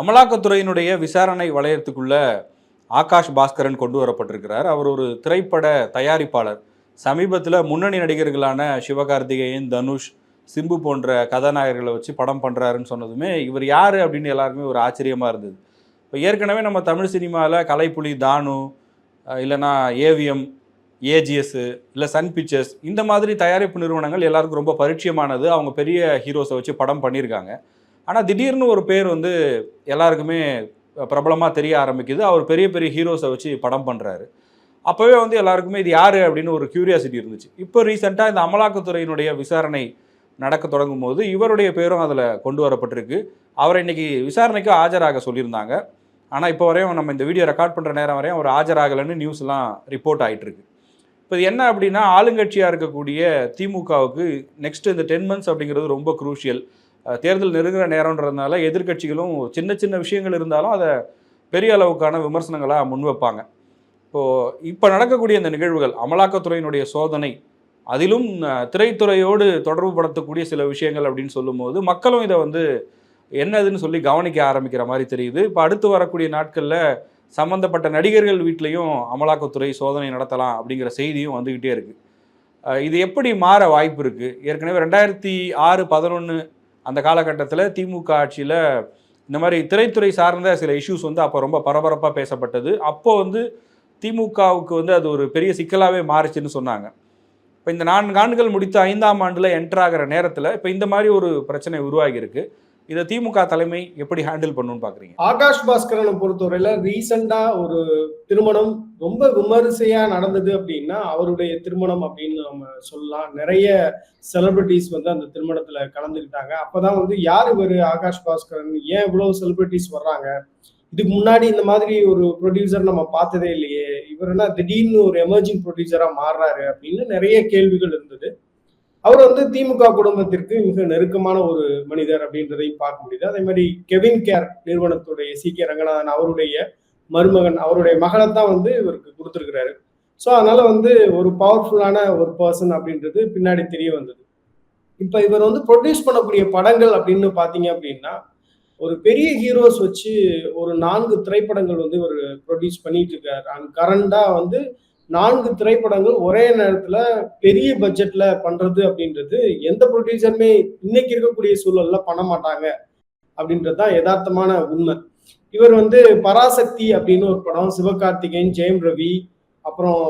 அமலாக்கத்துறையினுடைய விசாரணை வளையத்துக்குள்ள ஆகாஷ் பாஸ்கரன் கொண்டு வரப்பட்டிருக்கிறார். அவர் ஒரு திரைப்பட தயாரிப்பாளர். சமீபத்தில் முன்னணி நடிகர்களான சிவகார்த்திகேயன் தனுஷ் சிம்பு போன்ற கதாநாயகர்களை வச்சு படம் பண்ணுறாருன்னு சொன்னதுமே இவர் யார் அப்படின்னு எல்லாருக்குமே ஒரு ஆச்சரியமாக இருந்தது. இப்போ ஏற்கனவே நம்ம தமிழ் சினிமாவில் கலைப்புலி தானு இல்லைனா இல்லைன்னா ஏவிஎம் ஏஜிஎஸ்ஸு இல்லை சன் பிக்சர்ஸ் இந்த மாதிரி தயாரிப்பு நிறுவனங்கள் எல்லாருக்கும் ரொம்ப பரிச்சயமானது. அவங்க பெரிய ஹீரோஸை வச்சு படம் பண்ணியிருக்காங்க ஆனால் திடீர்னு ஒரு பேர் வந்து எல்லாருக்குமே பிரபலமாக தெரிய ஆரம்பிக்குது. அவர் பெரிய பெரிய ஹீரோஸை வச்சு படம் பண்ணுறாரு அப்போவே வந்து எல்லாருக்குமே இது யார் அப்படின்னு ஒரு க்யூரியாசிட்டி இருந்துச்சு. இப்போ ரீசெண்டாக இந்த அமலாக்கத்துறையினுடைய விசாரணை நடக்க தொடங்கும் போது இவருடைய பேரும் அதில் கொண்டு வரப்பட்டிருக்கு. அவரை இன்னைக்கு விசாரணைக்கு ஆஜராக சொல்லியிருந்தாங்க. ஆனால் இப்போ வரையும் நம்ம இந்த வீடியோ ரெக்கார்ட் பண்ணுற நேரம் வரையும் அவர் ஆஜராகலைன்னு நியூஸ்லாம் ரிப்போர்ட் ஆகிட்டுருக்கு இப்போ இது என்ன அப்படின்னா ஆளுங்கட்சியாக இருக்கக்கூடிய திமுகவுக்கு நெக்ஸ்ட் இந்த டென் மந்த்ஸ் அப்படிங்கிறது ரொம்ப குரூஷியல் தேர்தல் நெருங்குற நேரம்ன்றதுனால எதிர்க்கட்சிகளும் சின்ன சின்ன விஷயங்கள் இருந்தாலும் அதை பெரிய அளவுக்கான விமர்சனங்களாக முன்வைப்பாங்க. இப்போது இப்போ நடக்கக்கூடிய இந்த நிகழ்வுகள் அமலாக்கத்துறையினுடைய சோதனை அதிலும் திரைத்துறையோடு தொடர்பு படுத்தக்கூடிய சில விஷயங்கள் அப்படின்னு சொல்லும்போது மக்களும் இதை வந்து என்னதுன்னு சொல்லி கவனிக்க ஆரம்பிக்கிற மாதிரி தெரியுது. இப்போ அடுத்து வரக்கூடிய நாட்களில் சம்மந்தப்பட்ட நடிகர்கள் வீட்லேயும் அமலாக்கத்துறை சோதனை நடத்தலாம் அப்படிங்கிற செய்தியும் வந்துக்கிட்டே இருக்குது இது எப்படி மாற வாய்ப்பு இருக்குது ஏற்கனவே ரெண்டாயிரத்தி ஆறு பதினொன்று அந்த காலகட்டத்தில் திமுக ஆட்சியில் இந்த மாதிரி திரைத்துறை சார்ந்த சில இஷ்யூஸ் வந்து அப்போ ரொம்ப பரபரப்பாக பேசப்பட்டது. அப்போ வந்து திமுகவுக்கு வந்து அது ஒரு பெரிய சிக்கலாகவே மாறுச்சுன்னு சொன்னாங்க. இப்போ இந்த நான்கு ஆண்டுகள் முடித்த ஐந்தாம் ஆண்டில் என்ட்ராகிற நேரத்தில் இப்போ இந்த மாதிரி ஒரு பிரச்சனை உருவாகியிருக்கு. இதை திமுக தலைமை எப்படி ஹேண்டில் பண்ணுன்னு பார்க்குறீங்க ஆகாஷ் பாஸ்கரனை பொறுத்தவரையில ரீசெண்டா ஒரு திருமணம் ரொம்ப விமரிசையா நடந்தது அப்படின்னா அவருடைய திருமணம் அப்படின்னு நம்ம சொல்லலாம். நிறைய செலிபிரிட்டிஸ் வந்து அந்த திருமணத்துல கலந்துக்கிட்டாங்க. அப்பதான் வந்து யார் இவர் ஆகாஷ் பாஸ்கரன்? ஏன் இவ்வளவு செலிபிரிட்டிஸ் வர்றாங்க? இதுக்கு முன்னாடி இந்த மாதிரி ஒரு ப்ரொடியூசர் நம்ம பார்த்ததே இல்லையே. இவர் என்ன திடீர்னு ஒரு எமர்ஜிங் ப்ரொடியூசரா மாறுறாரு அப்படின்னு நிறைய கேள்விகள் இருந்தது. அவர் வந்து திமுக குடும்பத்திற்கு மிக நெருக்கமான ஒரு மனிதர் அப்படின்றதையும் பார்க்க முடியுது. அதே மாதிரி கெவின் கேர் நிறுவனத்துடைய சி கே ரங்கநாதன் அவருடைய மருமகன் அவருடைய மகனை தான் வந்து இவருக்கு கொடுத்துருக்கிறாரு. ஸோ அதனால வந்து ஒரு பவர்ஃபுல்லான ஒரு பர்சன் அப்படின்றது பின்னாடி தெரிய வந்தது. இப்போ இவர் வந்து ப்ரொடியூஸ் பண்ணக்கூடிய படங்கள் அப்படின்னு பார்த்தீங்க அப்படின்னா ஒரு பெரிய ஹீரோஸ் வச்சு ஒரு நான்கு திரைப்படங்கள் வந்து இவர் ப்ரொடியூஸ் பண்ணிட்டு இருக்காரு. அண்ட் கரண்டாக வந்து நான்கு திரைப்படங்கள் ஒரே நேரத்துல பெரிய பட்ஜெட்ல பண்றது அப்படின்றது எந்த ப்ரொடியூசருமே இன்னைக்கு இருக்கக்கூடிய சூழல்ல பண்ண மாட்டாங்க அப்படின்றது தான் யதார்த்தமான உண்மை. இவர் வந்து பராசக்தி அப்படின்னு ஒரு படம் சிவகார்த்திகேயன் ஜெயம் ரவி அப்புறம்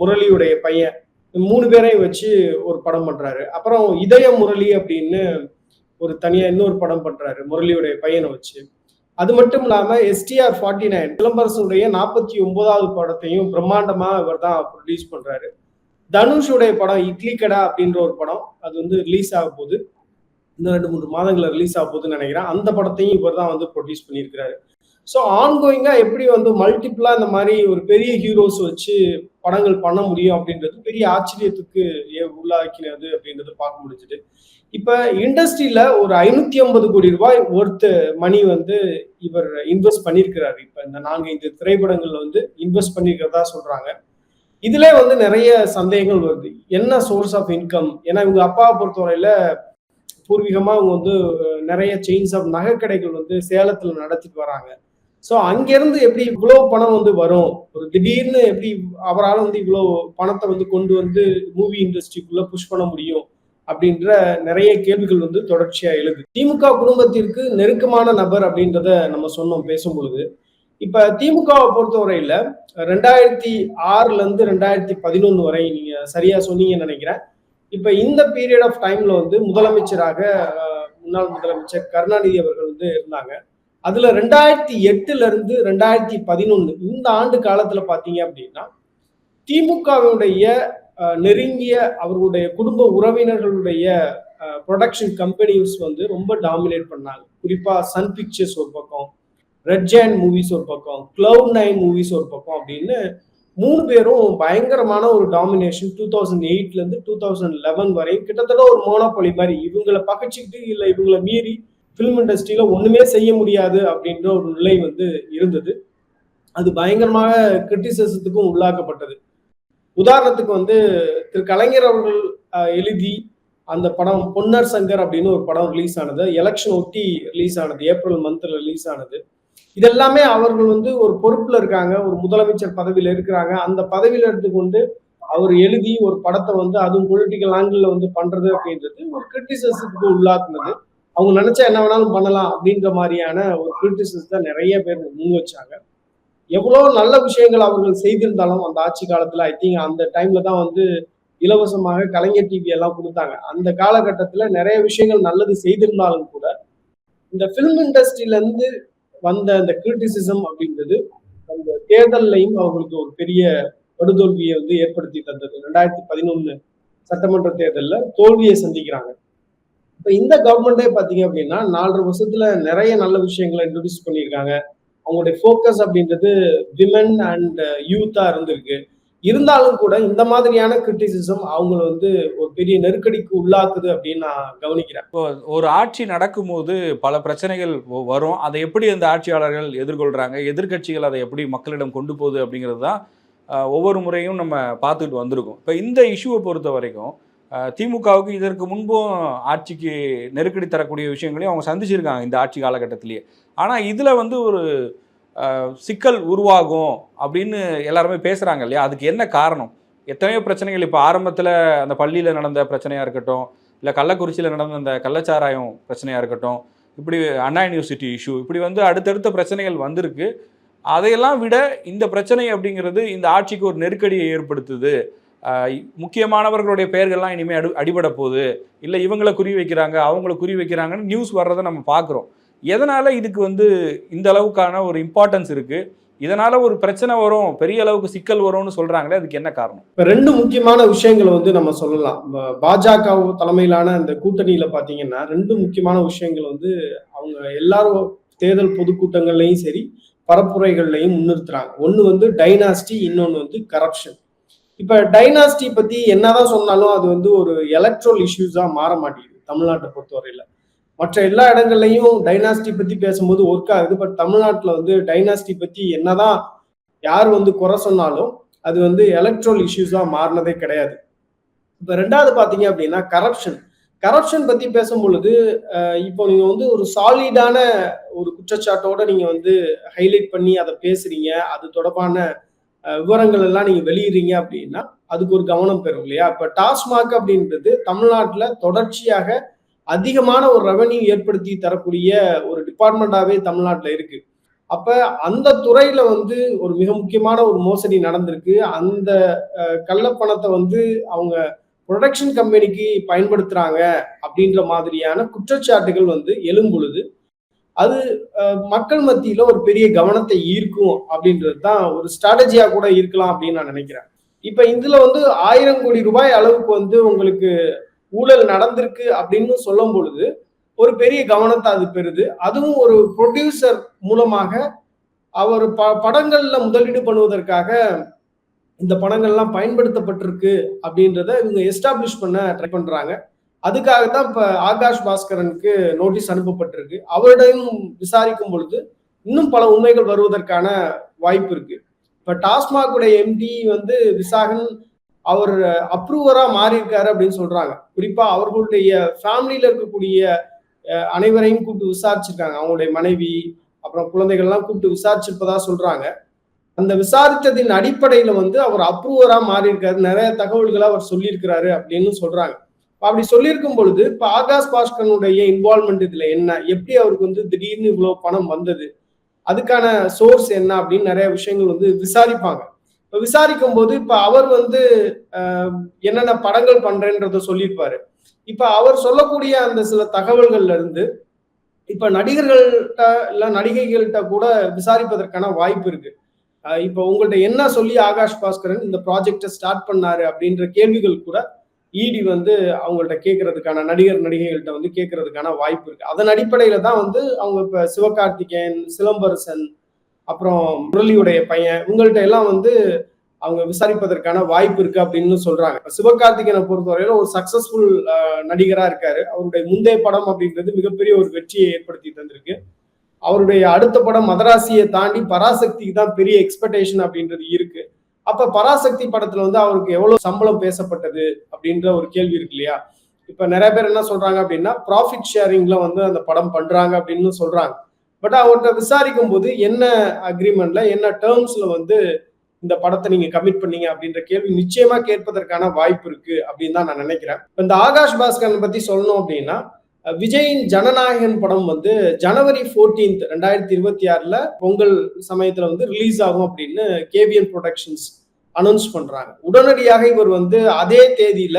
முரளியுடைய பையன் மூணு பேரையும் வச்சு ஒரு படம் பண்றாரு. அப்புறம் இதய முரளி அப்படின்னு ஒரு தனியா இன்னொரு படம் பண்றாரு முரளியுடைய பையனை வச்சு. அது மட்டும் இல்லாம எஸ்டிஆர் ஃபார்ட்டி நைன் சிலம்பரசனுடைய நாற்பத்தி ஒன்பதாவது படத்தையும் பிரம்மாண்டமா இவர் தான் ப்ரொடியூஸ் பண்றாரு. தனுஷுடைய படம் இட்லி கடா அப்படின்ற ஒரு படம் அது வந்து ரிலீஸ் ஆக போகுது. இன்னும் ரெண்டு மூணு மாதங்களில் ரிலீஸ் ஆக போகுதுன்னு நினைக்கிறேன். அந்த படத்தையும் இவர் தான் வந்து ப்ரொடியூஸ் பண்ணியிருக்கிறாரு. ஸோ ஆன்கோயிங்காக எப்படி வந்து மல்டிப்புளாக இந்த மாதிரி ஒரு பெரிய ஹீரோஸ் வச்சு படங்கள் பண்ண முடியும் அப்படின்றது பெரிய ஆச்சரியத்துக்கு ஏ- உள்ளாக்கினது அப்படின்றது பார்க்க முடிஞ்சுது. இப்போ இண்டஸ்ட்ரியில் ஒரு ஐநூத்தி ஐம்பது கோடி ரூபாய் ஒர்த்து மணி வந்து இவர் இன்வெஸ்ட் பண்ணியிருக்கிறாரு. இப்போ இந்த நாங்கள் இந்த திரைப்படங்கள் வந்து இன்வெஸ்ட் பண்ணியிருக்கிறதா சொல்றாங்க. இதுல வந்து நிறைய சந்தேகங்கள் வருது. என்ன சோர்ஸ் ஆஃப் இன்கம் ஏன்னா இவங்க அப்பாவை பொறுத்தவரையில பூர்வீகமா அவங்க வந்து நிறைய செயின்ஸ் ஆஃப் நகைக்கடைகள் வந்து சேலத்துல நடத்திட்டு வராங்க. ஸோ அங்கேருந்து எப்படி இவ்வளவு பணம் வந்து வரும்? ஒரு திடீர்னு எப்படி அவரால் வந்து இவ்வளவு பணத்தை வந்து கொண்டு வந்து மூவி இண்டஸ்ட்ரிக்குள்ள புஷ் பண்ண முடியும்? அப்படின்ற நிறைய கேள்விகள் வந்து தொடர்ச்சியா எழுது. திமுக குடும்பத்திற்கு நெருக்கமான நபர் அப்படின்றத நம்ம சொன்னோம் பேசும் பொழுது இப்ப திமுகவை பொறுத்தவரையில ரெண்டாயிரத்தி ஆறுல இருந்து ரெண்டாயிரத்தி பதினொன்னு வரை நீங்க சரியா சொன்னீங்கன்னு நினைக்கிறேன். இப்ப இந்த பீரியட் ஆஃப் டைம்ல வந்து முதலமைச்சராக முன்னாள் முதலமைச்சர் கருணாநிதி அவர்கள் வந்து இருந்தாங்க. அதுல ரெண்டாயிரத்தி எட்டுல இருந்து ரெண்டாயிரத்தி பதினொன்னு இந்த ஆண்டு காலத்துல பாத்தீங்க அப்படின்னா திமுகவினுடைய நெருங்கிய அவர்களுடைய குடும்ப உறவினர்களுடைய ப்ரொடக்ஷன் கம்பெனிஸ் வந்து ரொம்ப டாமினேட் பண்ணாங்க. குறிப்பா சன் பிக்சர்ஸ் ஒரு பக்கம் ரெட் ஜான் மூவிஸ் ஒரு பக்கம் கிளவுட் நைன் மூவிஸ் ஒரு பக்கம் அப்படின்னு மூணு பேரும் பயங்கரமான ஒரு டாமினேஷன் டூ தௌசண்ட் எயிட்ல இருந்து டூ தௌசண்ட் லெவன் வரை கிட்டத்தட்ட ஒரு மோனோபொலி மாதிரி இவங்களை பகைச்சிக்கிட்டு இல்லை இவங்களை மீறி ஃபிலிம் இண்டஸ்ட்ரியில ஒண்ணுமே செய்ய முடியாது அப்படின்ற ஒரு நிலை வந்து இருந்தது. அது பயங்கரமாக கிரிட்டிசிசத்துக்கும் உள்ளாக்கப்பட்டது. உதாரணத்துக்கு வந்து திரு கலைஞர் அவர்கள் எழுதி அந்த படம் பொன்னர் சங்கர் அப்படின்னு ஒரு படம் ரிலீஸ் ஆனது. எலெக்ஷன் ஒட்டி ரிலீஸ் ஆனது. ஏப்ரல் மந்த்ல ரிலீஸ் ஆனது. இதெல்லாமே அவர்கள் வந்து ஒரு பொறுப்புல இருக்காங்க. ஒரு முதலமைச்சர் பதவியில இருக்கிறாங்க. அந்த பதவியில எடுத்துக்கொண்டு அவர் எழுதி ஒரு படத்தை வந்து அதுவும் பொலிட்டிக்கல் ஆங்கிள் வந்து பண்றது அப்படின்றது ஒரு கிரிட்டிசிசத்துக்கு உள்ளாக்குனது. அவங்க நினைச்சா என்ன வேணாலும் பண்ணலாம் அப்படின்ற மாதிரியான ஒரு கிரிட்டிசிசத்தை நிறைய பேர் முன் வச்சாங்க. எவ்வளோ நல்ல விஷயங்கள் அவர்கள் செய்திருந்தாலும் அந்த ஆட்சி காலத்துல ஐ திங்க் அந்த டைம்ல தான் வந்து இலவசமாக கலைஞர் டிவி எல்லாம் கொடுத்தாங்க. அந்த காலகட்டத்துல நிறைய விஷயங்கள் நல்லது செய்திருந்தாலும் கூட இந்த பிலிம் இண்டஸ்ட்ரியிலேருந்து வந்த அந்த கிரிட்டிசிசம் அப்படின்றது அந்த தேர்தல்லையும் அவங்களுக்கு ஒரு பெரிய படுதோல்வியை வந்து ஏற்படுத்தி தந்தது. ரெண்டாயிரத்தி பதினொன்னு சட்டமன்ற தேர்தல்ல தோல்வியை சந்திக்கிறாங்க. இப்போ இந்த கவர்மெண்டே பார்த்தீங்க அப்படின்னா நாலரை வருஷத்துல நிறைய நல்ல விஷயங்களை இன்ட்ரடியூஸ் பண்ணியிருக்காங்க. அவங்களுடைய ஃபோக்கஸ் அப்படின்றது விமன் அண்ட் யூத்தா இருந்திருக்கு. இருந்தாலும் கூட இந்த மாதிரியான கிரிட்டிசிசம் அவங்கள வந்து ஒரு பெரிய நெருக்கடிக்கு உள்ளாக்குது அப்படின்னு நான் கவனிக்கிறேன். இப்போ ஒரு ஆட்சி நடக்கும்போது பல பிரச்சனைகள் வரும். அதை எப்படி அந்த ஆட்சியாளர்கள் எதிர்கொள்றாங்க? எதிர்க்கட்சிகள் அதை எப்படி மக்களிடம் கொண்டு போகுது அப்படிங்கிறது தான் ஒவ்வொரு முறையும் நம்ம பார்த்துக்கிட்டு வந்திருக்கோம். இப்போ இந்த இஷ்யூவை பொறுத்த வரைக்கும் திமுகவுக்கு இதற்கு முன்பும் ஆட்சிக்கு நெருக்கடி தரக்கூடிய விஷயங்களையும் அவங்க சந்திச்சிருக்காங்க இந்த ஆட்சி காலகட்டத்திலேயே. ஆனால் இதில் வந்து ஒரு சிக்கல் உருவாகும் அப்படின்னு எல்லாருமே பேசுகிறாங்க இல்லையா? அதுக்கு என்ன காரணம்? எத்தனையோ பிரச்சனைகள் இப்போ ஆரம்பத்தில் அந்த பள்ளியில் நடந்த பிரச்சனையாக இருக்கட்டும் இல்லை கள்ளக்குறிச்சியில் நடந்த அந்த கள்ளச்சாராயம் பிரச்சனையாக இருக்கட்டும் இப்படி அண்ணா யூனிவர்சிட்டி இஷ்யூ இப்படி வந்து அடுத்தடுத்த பிரச்சனைகள் வந்திருக்கு. அதையெல்லாம் விட இந்த பிரச்சனை அப்படிங்கிறது இந்த ஆட்சிக்கு ஒரு நெருக்கடியை ஏற்படுத்துது. முக்கியமானவர்களுடைய பெயர்கள்லாம் இனிமேல் அடி அடிபட போகுது. இல்லை இவங்களை குறி வைக்கிறாங்க அவங்கள குறி வைக்கிறாங்கன்னு நியூஸ் வர்றதை நம்ம பார்க்குறோம் எதனால் இதுக்கு வந்து இந்த அளவுக்கான ஒரு இம்பார்ட்டன்ஸ் இருக்குது இதனால் ஒரு பிரச்சனை வரும் பெரிய அளவுக்கு சிக்கல் வரும்னு சொல்கிறாங்களே அதுக்கு என்ன காரணம்? இப்போ ரெண்டு முக்கியமான விஷயங்களை வந்து நம்ம சொல்லலாம். பாஜக தலைமையிலான இந்த கூட்டணியில் பார்த்தீங்கன்னா ரெண்டு முக்கியமான விஷயங்கள் வந்து அவங்க எல்லாரும் தேர்தல் பொதுக்கூட்டங்கள்லையும் சரி பரப்புரைகள்லையும் முன்னிறுத்துறாங்க. ஒன்று வந்து டைனாஸ்டி இன்னொன்று வந்து கரப்ஷன் இப்ப டைனாஸ்டி பத்தி என்னதான் சொன்னாலும் அது வந்து ஒரு எலக்ட்ரல் இஷ்யூஸா மாற மாட்டேங்குது தமிழ்நாட்டை பொறுத்தவரையில. மற்ற எல்லா இடங்கள்லையும் டைனாஸ்டி பத்தி பேசும்போது ஒர்க் ஆகுது பட் தமிழ்நாட்டுல வந்து டைனாஸ்டி பத்தி என்னதான் யார் வந்து குறை சொன்னாலும் அது வந்து எலக்ட்ரல் இஷ்யூஸா மாறினதே கிடையாது. இப்ப ரெண்டாவது பாத்தீங்க அப்படின்னா கரப்ஷன் கரப்ஷன் பத்தி பேசும் பொழுது இப்போ நீங்க வந்து ஒரு சாலிடான ஒரு குற்றச்சாட்டோட நீங்க வந்து ஹைலைட் பண்ணி அதை பேசுறீங்க அது தொடர்பான விவரங்கள் எல்லாம் நீங்க வெளியிடுறீங்க அப்படின்னா அதுக்கு ஒரு கவனம் பெறும் இல்லையா? இப்ப டாஸ்மாக் அப்படின்றது தமிழ்நாட்டுல தொடர்ச்சியாக அதிகமான ஒரு ரெவன்யூ ஏற்படுத்தி தரக்கூடிய ஒரு டிபார்ட்மெண்டாவே தமிழ்நாட்டுல இருக்கு. அப்ப அந்த துறையில வந்து ஒரு மிக முக்கியமான ஒரு மோசடி நடந்திருக்கு. அந்த கள்ளப்பணத்தை வந்து அவங்க ப்ரொடக்ஷன் கம்பெனிக்கு பயன்படுத்துறாங்க அப்படின்ற மாதிரியான குற்றச்சாட்டுகள் வந்து எழும்பொழுது அது மக்கள் மத்தியில ஒரு பெரிய கவனத்தை ஈர்க்கும் அப்படின்றது தான் ஒரு ஸ்ட்ராட்டஜியா கூட இருக்கலாம் அப்படின்னு நான் நினைக்கிறேன். இப்ப இதுல வந்து ஆயிரம் கோடி ரூபாய் அளவுக்கு வந்து உங்களுக்கு ஊழல் நடந்திருக்கு அப்படின்னு சொல்லும் பொழுது ஒரு பெரிய கவனத்தை அது பெறுது. அதுவும் ஒரு ப்ரொடியூசர் மூலமாக அவர் ப படங்கள்ல முதலீடு பண்ணுவதற்காக இந்த படங்கள்லாம் பயன்படுத்தப்பட்டிருக்கு அப்படின்றத இவங்க எஸ்டாப்ளிஷ் பண்ண ட்ரை பண்றாங்க. அதுக்காக தான் இப்போ ஆகாஷ் பாஸ்கரனுக்கு நோட்டீஸ் அனுப்பப்பட்டிருக்கு. அவரிடம் விசாரிக்கும் பொழுது இன்னும் பல உண்மைகள் வருவதற்கான வாய்ப்பு இருக்கு. இப்போ டாஸ்மாகுடைய எம்டி வந்து விசாகன் அவர் அப்ரூவரா மாறி இருக்காரு அப்படின்னு சொல்றாங்க. குறிப்பா அவர்களுடைய ஃபேமிலியில இருக்கக்கூடிய அனைவரையும் கூப்பிட்டு விசாரிச்சிருக்காங்க. அவங்களுடைய மனைவி அப்புறம் குழந்தைகள்லாம் கூப்பிட்டு விசாரிச்சிருப்பதா சொல்றாங்க. அந்த விசாரித்ததின் அடிப்படையில வந்து அவர் அப்ரூவரா மாறி இருக்காரு நிறைய தகவல்களை அவர் சொல்லியிருக்கிறாரு அப்படின்னு சொல்றாங்க. அப்படி சொல்லியிருக்கும் பொழுது இப்ப ஆகாஷ் பாஸ்கரனுடைய இன்வால்மெண்ட் இதுல என்ன? எப்படி அவருக்கு வந்து திடீர்னு இவ்வளவு பணம் வந்தது? அதுக்கான சோர்ஸ் என்ன? அப்படின்னு நிறைய விஷயங்கள் வந்து விசாரிப்பாங்க. இப்ப விசாரிக்கும் போது இப்ப அவர் வந்து என்னென்ன படங்கள் பண்றேன்றத சொல்லியிருப்பாரு. இப்ப அவர் சொல்லக்கூடிய அந்த சில தகவல்கள்ல இருந்து இப்ப நடிகர்கள்ட்ட இல்ல நடிகைகள்கிட்ட கூட விசாரிப்பதற்கான வாய்ப்பு இருக்கு. இப்போ இப்ப உங்கள்ட்ட என்ன சொல்லி ஆகாஷ் பாஸ்கரன் இந்த ப்ராஜெக்டை ஸ்டார்ட் பண்ணாரு அப்படின்ற கேள்விகள் கூட இடி வந்து அவங்கள்ட்ட கேட்கறதுக்கான நடிகர் நடிகைகள்கிட்ட வந்து கேட்கறதுக்கான வாய்ப்பு இருக்கு. அதன் அடிப்படையில தான் வந்து அவங்க இப்ப சிவகார்த்திகேயன் சிலம்பரசன் அப்புறம் முரளியுடைய பையன் இவங்கள்ட்ட எல்லாம் வந்து அவங்க விசாரிப்பதற்கான வாய்ப்பு இருக்கு அப்படின்னு சொல்றாங்க. சிவகார்த்திகேயனை பொறுத்தவரையில ஒரு சக்சஸ்ஃபுல் நடிகரா இருக்காரு. அவருடைய முந்தைய படம் அப்படின்றது மிகப்பெரிய ஒரு வெற்றியை ஏற்படுத்தி தந்திருக்கு. அவருடைய அடுத்த படம் மதராசியை தாண்டி பராசக்திக்கு தான் பெரிய எக்ஸ்பெக்டேஷன் அப்படின்றது இருக்கு. அப்ப பராசக்தி படத்துல வந்து அவருக்கு எவ்வளவு சம்பளம் பேசப்பட்டது அப்படின்ற ஒரு கேள்வி இருக்கு இல்லையா? இப்ப நிறைய பேர் என்ன சொல்றாங்க அப்படின்னா ப்ராஃபிட் ஷேரிங்ல வந்து அந்த படம் பண்றாங்க அப்படின்னு சொல்றாங்க. பட் அவர்கிட்ட விசாரிக்கும் போது என்ன அக்ரிமெண்ட்ல என்ன டேர்ம்ஸ்ல வந்து இந்த படத்தை நீங்க கமிட் பண்ணீங்க அப்படின்ற கேள்வி நிச்சயமா கேட்பதற்கான வாய்ப்பு இருக்கு அப்படின்னு தான் நான் நினைக்கிறேன். இந்த ஆகாஷ் பாஸ்கரன் பத்தி சொல்லணும் அப்படின்னா விஜயின் ஜனநாயகன் படம் வந்து ஜனவரி 14th ரெண்டாயிரத்தி இருபத்தி ஆறுல பொங்கல் சமயத்துல வந்து ரிலீஸ் ஆகும் அப்படின்னு கேவிஎன் ப்ரொடக்ஷன்ஸ் அனௌன்ஸ் பண்றாங்க. உடனடியாக இவர் வந்து அதே தேதியில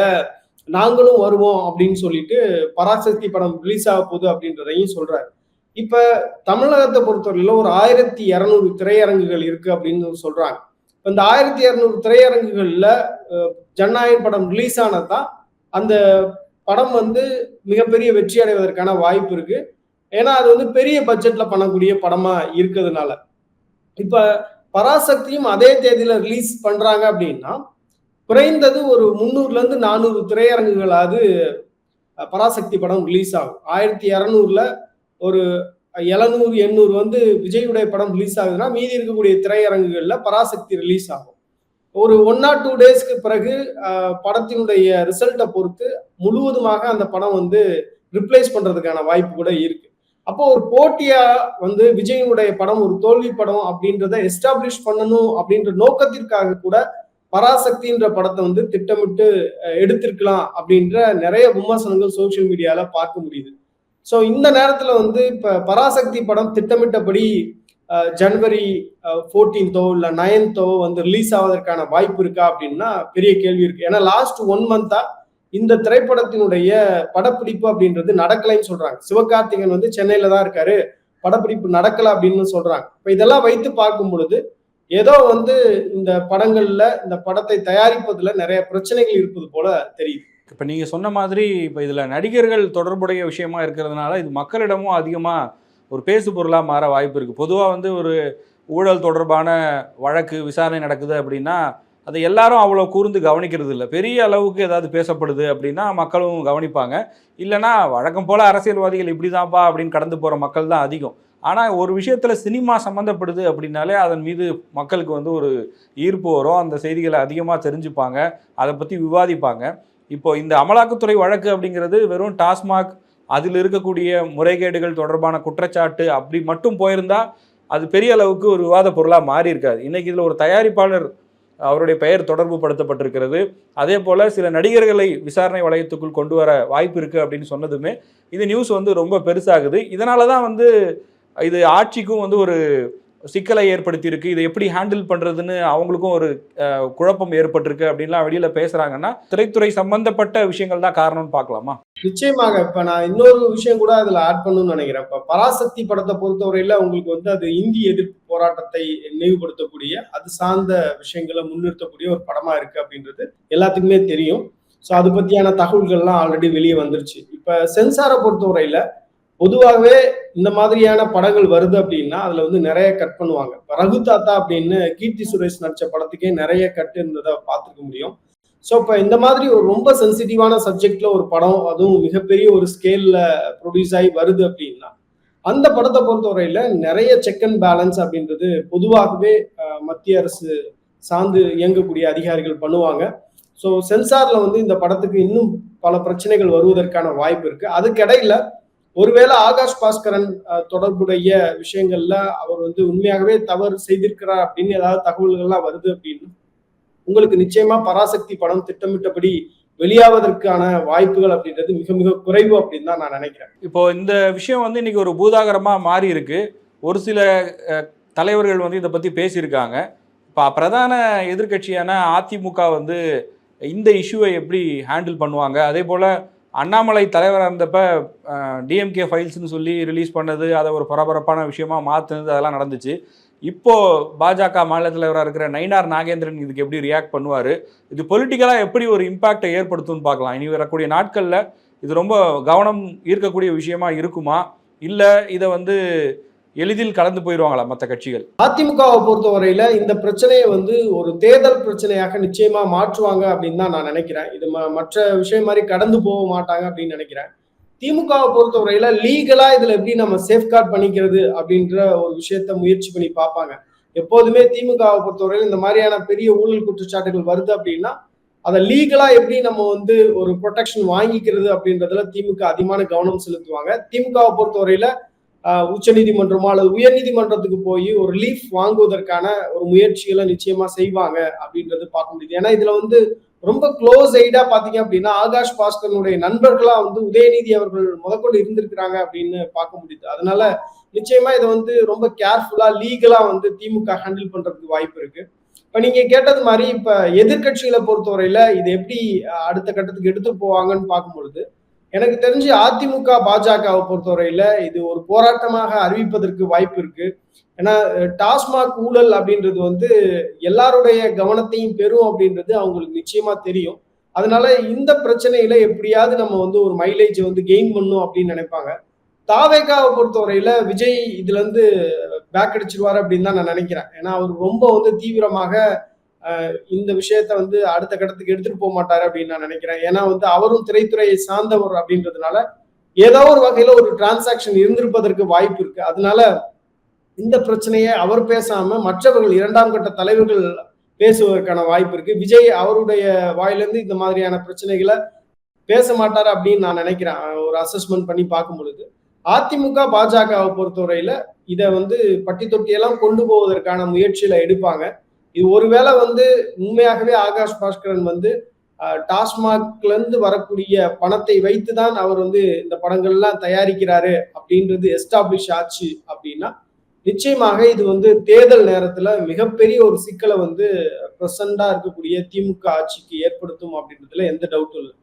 நாங்களும் வருவோம் அப்படின்னு சொல்லிட்டு பராசக்தி படம் ரிலீஸ் ஆக போகுது அப்படின்றதையும் சொல்றாரு. இப்ப தமிழகத்தை பொறுத்தவரையில ஒரு ஆயிரத்தி இரநூறு திரையரங்குகள் இருக்கு அப்படின்னு சொல்றாங்க. இப்ப இந்த ஆயிரத்தி இரநூறு திரையரங்குகள்ல அஹ், ஜனநாயகன் படம் ரிலீஸ் ஆனதுதான் அந்த படம் வந்து மிகப்பெரிய வெற்றி அடைவதற்கான வாய்ப்பு இருக்கு. ஏன்னா அது வந்து பெரிய பட்ஜெட்ல பண்ணக்கூடிய படமா இருக்கிறதுனால. இப்ப பராசக்தியும் அதே தேதியில ரிலீஸ் பண்றாங்க அப்படின்னா குறைந்தது ஒரு முந்நூறுல இருந்து நானூறு திரையரங்குகளாவது பராசக்தி படம் ரிலீஸ் ஆகும். ஆயிரத்தி இரநூறுல ஒரு எழுநூறு எண்ணூறு வந்து விஜயுடைய படம் ரிலீஸ் ஆகுதுன்னா மீதி இருக்கக்கூடிய திரையரங்குகள்ல பராசக்தி ரிலீஸ் ஆகும். ஒரு ஒன் ஆர் டூ டேஸ்க்கு பிறகு படத்தினுடைய ரிசல்ட்டை பொறுத்து முழுவதுமாக அந்த படம் வந்து ரிப்ளேஸ் பண்றதுக்கான வாய்ப்பு கூட இருக்கு. அப்போ ஒரு போட்டியா வந்து விஜயனுடைய படம் ஒரு தோல்வி படம் அப்படின்றத எஸ்டாப்ளிஷ் பண்ணணும் அப்படின்ற நோக்கத்திற்காக கூட பராசக்தின்ற படத்தை வந்து திட்டமிட்டு எடுத்திருக்கலாம் அப்படின்ற நிறைய விமர்சனங்கள் சோசியல் மீடியால பார்க்க முடியுது. ஸோ இந்த நேரத்துல வந்து இப்ப பராசக்தி படம் திட்டமிட்டபடி ஜனவரி ஃபோர்டீன்த்தோ இல்ல நைன்த்தோ வந்து ரிலீஸ் ஆவதற்கான வாய்ப்பு இருக்கா அப்படின்னா பெரிய கேள்வி இருக்கு. ஏன்னா லாஸ்ட் ஒன் மந்தா இந்த திரைப்படத்தினுடைய படப்பிடிப்பு அப்படின்றது நடக்கலைன்னு சொல்றாங்க. சிவகார்த்திகேயன் வந்து சென்னையில தான் இருக்காரு. படப்பிடிப்பு நடக்கல அப்படின்னு சொல்றாங்க. இப்ப இதெல்லாம் வைத்து பார்க்கும் பொழுது ஏதோ வந்து இந்த படங்கள்ல இந்த படத்தை தயாரிப்பதுல நிறைய பிரச்சனைகள் இருப்பது போல தெரியுது. இப்போ நீங்கள் சொன்ன மாதிரி இப்போ இதில் நடிகர்கள் தொடர்புடைய விஷயமா இருக்கிறதுனால இது மக்களிடமும் அதிகமாக ஒரு பேசு பொருளாக மாற வாய்ப்பு இருக்குது பொதுவாக வந்து ஒரு ஊழல் தொடர்பான வழக்கு விசாரணை நடக்குது அப்படின்னா அதை எல்லாரும் அவ்வளோ கூர்ந்து கவனிக்கிறது இல்லை. பெரிய அளவுக்கு ஏதாவது பேசப்படுது அப்படின்னா மக்களும் கவனிப்பாங்க. இல்லைன்னா வழக்கம் போல் அரசியல்வாதிகள் இப்படி தான்ப்பா அப்படின்னு கடந்து போகிற மக்கள் தான் அதிகம். ஆனால் ஒரு விஷயத்தில் சினிமா சம்மந்தப்படுது அப்படின்னாலே அதன் மீது மக்களுக்கு வந்து ஒரு ஈர்ப்பு வரும். அந்த செய்திகளை அதிகமாக தெரிஞ்சுப்பாங்க. அதை பற்றி விவாதிப்பாங்க. இப்போ இந்த அமலாக்கத்துறை வழக்கு அப்படிங்கிறது வெறும் டாஸ்மாக் அதில் இருக்கக்கூடிய முறைகேடுகள் தொடர்பான குற்றச்சாட்டு அப்படி மட்டும் போயிருந்தால் அது பெரிய அளவுக்கு ஒரு விவாத பொருளாக மாறி இருக்காது இன்றைக்கி இதில் ஒரு தயாரிப்பாளர் அவருடைய பெயர் தொடர்பு படுத்தப்பட்டிருக்கிறது அதே போல் சில நடிகர்களை விசாரணை வளையத்துக்குள் கொண்டு வர வாய்ப்பு இருக்குது அப்படின்னு சொன்னதுமே இது நியூஸ் வந்து ரொம்ப பெருசாகுது. இதனால தான் வந்து இது ஆட்சிக்கும் வந்து ஒரு சிக்கலை ஏற்படுத்தியிருக்கு. இதை எப்படி ஹேண்டில் பண்ணுறதுன்னு அவங்களுக்கும் ஒரு குழப்பம் ஏற்பட்டிருக்கு அப்படின்லாம் வெளியில் பேசுகிறாங்கன்னா திரைத்துறை சம்பந்தப்பட்ட விஷயங்கள் தான் காரணம்னு பார்க்கலாமா? நிச்சயமாக. இப்போ நான் இன்னொரு விஷயம் கூட அதில் ஆட் பண்ணணும்னு நினைக்கிறேன். இப்போ பராசக்தி படத்தை பொறுத்தவரையில் உங்களுக்கு வந்து அது இந்தி எதிர்ப்பு போராட்டத்தை நினைவுபடுத்தக்கூடிய அது சார்ந்த விஷயங்களை முன்னிறுத்தக்கூடிய ஒரு படமாக இருக்கு அப்படின்றது எல்லாத்துக்குமே தெரியும். ஸோ அது பற்றியான தகவல்கள்லாம் ஆல்ரெடி வெளியே வந்துருச்சு. இப்போ சென்சாரை பொறுத்தவரையில் பொதுவாகவே இந்த மாதிரியான படங்கள் வருது அப்படின்னா அதுல வந்து நிறைய கட் பண்ணுவாங்க. ரகு தாத்தா அப்படின்னு கீர்த்தி சுரேஷ் நடிச்ச படத்துக்கே நிறைய கட் இருந்ததை பார்த்துக்க முடியும். ஸோ இப்போ இந்த மாதிரி ஒரு ரொம்ப சென்சிட்டிவான சப்ஜெக்ட்ல ஒரு படம் அதுவும் மிகப்பெரிய ஒரு ஸ்கேல்ல ப்ரொடியூஸ் ஆகி வருது அப்படின்னா அந்த படத்தை பொறுத்தவரையில நிறைய செக் அண்ட் பேலன்ஸ் அப்படின்றது பொதுவாகவே மத்திய அரசு சார்ந்து இயங்கக்கூடிய அதிகாரிகள் பண்ணுவாங்க. ஸோ சென்சார்ல வந்து இந்த படத்துக்கு இன்னும் பல பிரச்சனைகள் வருவதற்கான வாய்ப்பு இருக்கு. அதுக்கிடையில ஒருவேளை ஆகாஷ் பாஸ்கரன் தொடர்புடைய விஷயங்கள்ல அவர் வந்து உண்மையாகவே தவறு செய்திருக்கிறார் அப்படின்னு ஏதாவது தகவல்கள்லாம் வருது அப்படின்னு உங்களுக்கு நிச்சயமா பராசக்தி படம் திட்டமிட்டபடி வெளியாவதற்கான வாய்ப்புகள் அப்படின்றது மிக மிக குறைவு அப்படின்னு தான் நான் நினைக்கிறேன். இப்போ இந்த விஷயம் வந்து இன்னைக்கு ஒரு பூதாகரமாக மாறி இருக்கு. ஒரு சில தலைவர்கள் வந்து இதை பற்றி பேசியிருக்காங்க. இப்போ பிரதான எதிர்க்கட்சியான அதிமுக வந்து இந்த இஷ்யூவை எப்படி ஹேண்டில் பண்ணுவாங்க? அதே போல் அண்ணாமலை தலைவராக இருந்தப்ப டிஎம்கே ஃபைல்ஸ்னு சொல்லி ரிலீஸ் பண்ணது அதை ஒரு பரபரப்பான விஷயமா மாற்றினது அதெல்லாம் நடந்துச்சு. இப்போ பாஜக மாநில தலைவராக இருக்கிற நயினார் நாகேந்திரன் இதுக்கு எப்படி ரியாக்ட் பண்ணுவார்? இது பொலிட்டிக்கலாக எப்படி ஒரு இம்பாக்டை ஏற்படுத்தும்னு பார்க்கலாம். இனி வரக்கூடிய நாட்களில் இது ரொம்ப கவனம் ஈர்க்கக்கூடிய விஷயமா இருக்குமா? இல்லை இதை வந்து எளிதில் கலந்து போயிடுவாங்களா மற்ற கட்சிகள்? அதிமுகவை பொறுத்தவரையில இந்த பிரச்சனையை வந்து ஒரு தேர்தல் பிரச்சனையாக நிச்சயமா மாற்றுவாங்க அப்படின்னு தான் நான் நினைக்கிறேன். இது ம- மற்ற விஷயம் மாதிரி கடந்து போக மாட்டாங்க அப்படின்னு நினைக்கிறேன். திமுகவை பொறுத்தவரையில லீகலா இதுல எப்படி நம்ம சேஃப்கார்ட் பண்ணிக்கிறது அப்படின்ற ஒரு விஷயத்த முயற்சி பண்ணி பார்ப்பாங்க. எப்போதுமே திமுகவை பொறுத்தவரையில இந்த மாதிரியான பெரிய ஊழல் குற்றச்சாட்டுகள் வருது அப்படின்னா அதை லீகலா எப்படி நம்ம வந்து ஒரு ப்ரொடெக்ஷன் வாங்கிக்கிறது அப்படின்றதுல திமுக அதிகமான கவனம் செலுத்துவாங்க. திமுகவை பொறுத்தவரையில உச்சநீதிமன்றமோ அல்லது உயர்நீதிமன்றத்துக்கு போய் ஒரு லீஃப் வாங்குவதற்கான ஒரு முயற்சிகளை நிச்சயமா செய்வாங்க அப்படின்றது பார்க்க முடியுது. ஏன்னா இதுல வந்து ரொம்ப க்ளோஸ் ஐடா பாத்தீங்க அப்படின்னா ஆகாஷ் பாஸ்கரனுடைய நண்பர்களா வந்து உதயநிதி அவர்கள் முதற்கொண்டு இருந்திருக்கிறாங்க அப்படின்னு பார்க்க முடியுது. அதனால நிச்சயமா இதை வந்து ரொம்ப கேர்ஃபுல்லா லீகலா வந்து திமுக ஹேண்டில் பண்றதுக்கு வாய்ப்பு இருக்கு. இப்ப நீங்க கேட்டது மாதிரி இப்ப எதிர்க்கட்சிகளை பொறுத்தவரையில இது எப்படி அடுத்த கட்டத்துக்கு எடுத்து போவாங்கன்னு பார்க்கும் பொழுது எனக்கு தெரிஞ்சு அதிமுக பாஜகவை பொறுத்தவரையில இது ஒரு போராட்டமாக அறிவிப்பதற்கு வாய்ப்பு இருக்கு. ஏன்னா டாஸ்மாக் ஊழல் அப்படின்றது வந்து எல்லாருடைய கவனத்தையும் பெறும் அப்படின்றது அவங்களுக்கு நிச்சயமா தெரியும். அதனால இந்த பிரச்சனையில எப்படியாவது நம்ம வந்து ஒரு மைலேஜ் வந்து கெயின் பண்ணும் அப்படின்னு நினைப்பாங்க. தாவேகாவை பொறுத்தவரையில விஜய் இதுல இருந்து பேக் அடிச்சிருவாரு அப்படின்னு தான் நான் நினைக்கிறேன். ஏன்னா அவர் ரொம்ப வந்து தீவிரமாக இந்த விஷயத்த வந்து அடுத்த கட்டத்துக்கு எடுத்துட்டு போக மாட்டாரு அப்படின்னு நான் நினைக்கிறேன். ஏன்னா வந்து அவரும் திரைத்துறையை சார்ந்தவர் அப்படின்றதுனால ஏதோ ஒரு வகையில ஒரு டிரான்சாக்ஷன் இருந்திருப்பதற்கு வாய்ப்பு இருக்கு. அதனால இந்த பிரச்சனையை அவர் பேசாம மற்றவர்கள் இரண்டாம் கட்ட தலைவர்கள் பேசுவதற்கான வாய்ப்பு இருக்கு. விஜய் அவருடைய வாயிலிருந்து இந்த மாதிரியான பிரச்சனைகளை பேச மாட்டாரு அப்படின்னு நான் நினைக்கிறேன். ஒரு அசஸ்மெண்ட் பண்ணி பார்க்கும் பொழுது அதிமுக பாஜகவை பொறுத்தவரையில இதை வந்து பட்டி தொட்டியெல்லாம் கொண்டு போவதற்கான முயற்சியில எடுப்பாங்க. இது ஒருவேளை வந்து உண்மையாகவே ஆகாஷ் பாஸ்கரன் வந்து டாஸ்மாக்ல இருந்து வரக்கூடிய பணத்தை வைத்து தான் அவர் வந்து இந்த படங்கள்லாம் தயாரிக்கிறாரு அப்படின்றது எஸ்டாப்ளிஷ் ஆச்சு அப்படின்னா நிச்சயமாக இது வந்து தேர்தல் நேரத்துல மிகப்பெரிய ஒரு சிக்கலை வந்து பிரசண்டா இருக்கக்கூடிய திமுக ஆட்சிக்கு ஏற்படுத்தும் அப்படின்றதுல எந்த டவுட்டும் இல்லை.